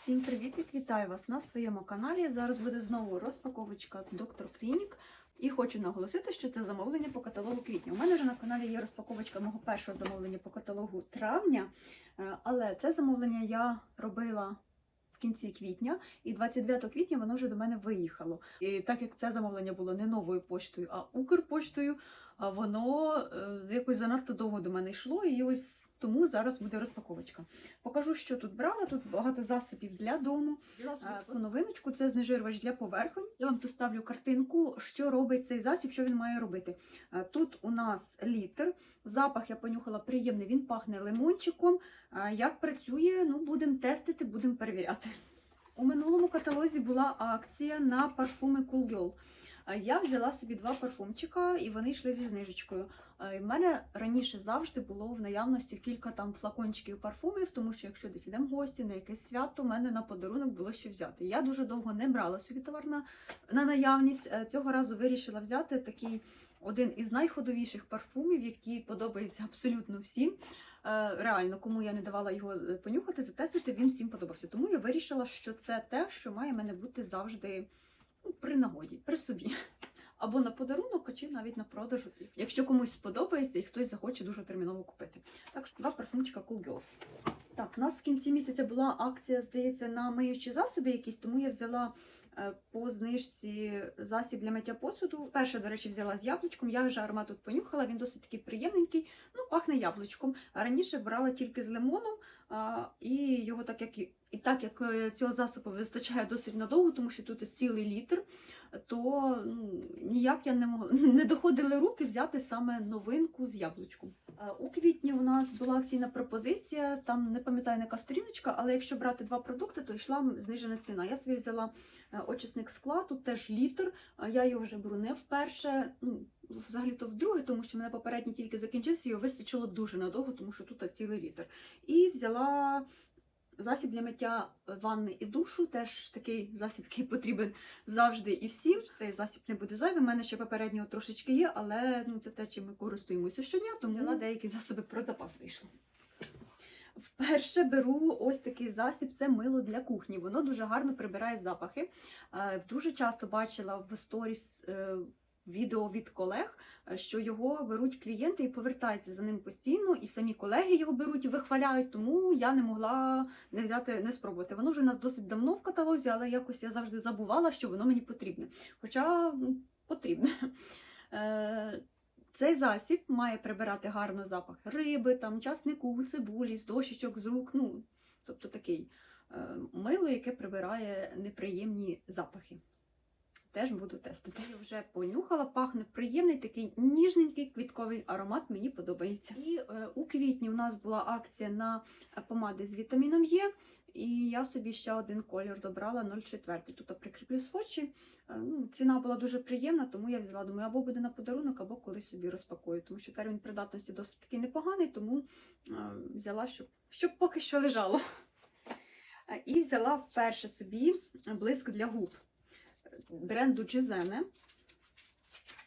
Всім привіт! і Вітаю вас на своєму каналі. Зараз буде знову розпаковочка Доктор Клінік. І хочу наголосити, що це замовлення по каталогу квітня. У мене вже на каналі є розпаковочка мого першого замовлення по каталогу травня, е, але це замовлення я робила в кінці квітня, і 29 квітня воно вже до мене виїхало. І так як це замовлення було не новою поштою, а Укрпоштою, воно е, якось занадто довго до мене йшло, і ось тому зараз буде розпаковочка. Покажу, що тут брала. Тут багато засобів для дому. Е, новиночку це знежирювач для поверхонь. Я вам тут ставлю картинку, що робить цей засіб, що він має робити. Тут у нас літр. Запах я понюхала приємний, він пахне лимончиком. Як працює, ну будемо тестити, будемо перевіряти. У минулому каталозі була акція на парфуми Cool Girl. Е, Я взяла собі два парфумчика і вони йшли зі знижечкою. У мене раніше завжди було в наявності кілька там флакончиків парфумів, тому що якщо десь ідемо в гості на якесь свято, у мене на подарунок було що взяти. Я дуже довго не брала собі товар на, на наявність. Е, Цього разу вирішила взяти такий один із найходовіших парфумів, який подобається абсолютно всім. Е, Реально, кому я не давала його е, понюхати, затестити, він всім подобався. Тому я вирішила, що це те, що має мене бути завжди ну, при нагоді, при собі. Або на подарунок, чи навіть на продажу, якщо комусь сподобається і хтось захоче дуже терміново купити. Так що два парфумчика Cool Girls. Так, у нас в кінці місяця була акція, здається, на миючі засоби якісь, тому я взяла е, по знижці засіб для миття посуду. Перше, до речі, взяла з яблучком. Я вже аромат тут понюхала, він досить такий приємненький, ну, пахне яблучком. Раніше брала тільки з лимоном, і його так як і так як е, цього засобу вистачає досить надовго, тому що тут цілий літр, то ну, ніяк я не могла не доходили руки взяти саме новинку з яблучком. У квітні у нас була акційна пропозиція, там не пам'ятаю яка сторіночка, але якщо брати два продукти, то йшла знижена ціна. Я собі взяла е, очисник скла, тут теж літр. Я його вже беру не вперше. Ну, взагалі-то вдруге, тому що мене попередній тільки закінчився, його вистачило дуже надовго, тому що тут цілий літр. І взяла засіб для миття ванни і душу, теж такий засіб, який потрібен завжди і всім. Цей засіб не буде зайвий. У мене ще попереднього трошечки є, але ну, це те, чим ми користуємося щодня, тому взяла деякі засоби про запас вийшло. Вперше беру ось такий засіб, це мило для кухні. Воно дуже гарно прибирає запахи. Е, Дуже часто бачила в сторіс е, відео від колег, е, що його беруть клієнти і повертаються за ним постійно, і самі колеги його беруть і вихваляють, тому я не могла не взяти, не спробувати. Воно вже у нас досить давно в каталозі, але якось я завжди забувала, що воно мені потрібне. Хоча ну, потрібне. Е, Цей засіб має прибирати гарно запах риби, там, часнику, цибулі, з дощечок, з рук. Ну, тобто такий е, мило, яке прибирає неприємні запахи. Теж буду тестити. Я вже понюхала, пахне приємний, такий ніжненький квітковий аромат, мені подобається. І е, у квітні у нас була акція на помади з вітаміном Е, і я собі ще один колір добрала 0,4. Тут прикріплю свочі. Е, ну, ціна була дуже приємна, тому я взяла, думаю, або буде на подарунок, або колись собі розпакую, тому що термін придатності досить таки непоганий, тому е, взяла, щоб, щоб поки що лежало. Е, І взяла вперше собі блиск для губ бренду Джезене.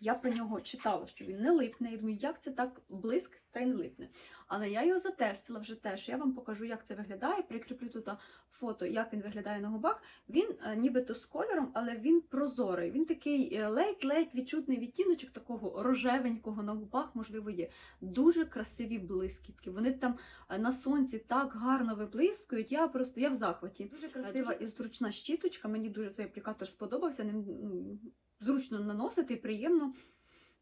Я про нього читала, що він не липне. Я думаю, як це так блиск та й не липне. Але я його затестила вже теж. Я вам покажу, як це виглядає. Прикріплю тут фото, як він виглядає на губах. Він е, нібито з кольором, але він прозорий. Він такий е, ледь-ледь відчутний відтіночок такого рожевенького на губах, можливо, є. Дуже красиві блискітки. Вони там е, на сонці так гарно виблискують. Я просто я в захваті. Дуже красива і зручна щіточка. Мені дуже цей аплікатор сподобався. Ним ну, зручно наносити, приємно.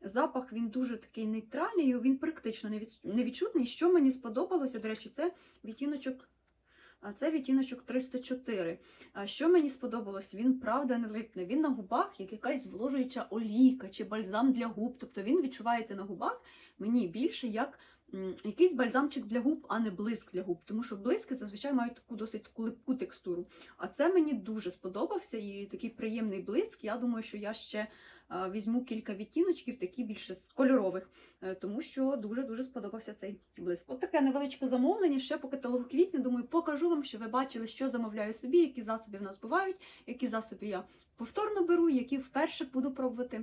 Запах він дуже такий нейтральний, він практично невідчутний. Що мені сподобалося, до речі, це відтіночок. А це відтіночок 304. А що мені сподобалось, він правда не липне. Він на губах як якась зволожуюча олійка чи бальзам для губ. Тобто він відчувається на губах мені більше як якийсь бальзамчик для губ, а не блиск для губ. Тому що блиски зазвичай мають таку досить таку липку текстуру. А це мені дуже сподобався і такий приємний блиск. Я думаю, що я ще візьму кілька відтіночків, такі більше кольорових, е, тому що дуже-дуже сподобався цей блиск. От таке невеличке замовлення ще по каталогу квітня. Думаю, покажу вам, що ви бачили, що замовляю собі, які засоби в нас бувають, які засоби я повторно беру, які вперше буду пробувати.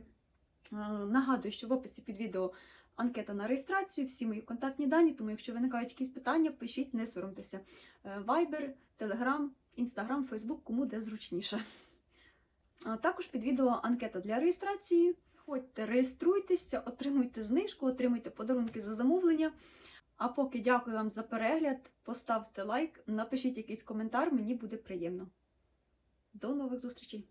Е, Нагадую, що в описі під відео анкета на реєстрацію, всі мої контактні дані, тому якщо виникають якісь питання, пишіть, не соромтеся. Е, Viber, Telegram Інстаграм, Фейсбук, кому де зручніше. А також під відео анкета для реєстрації. Ходьте, реєструйтеся, отримуйте знижку, отримуйте подарунки за замовлення. А поки дякую вам за перегляд, поставте лайк, напишіть якийсь коментар, мені буде приємно. До нових зустрічей!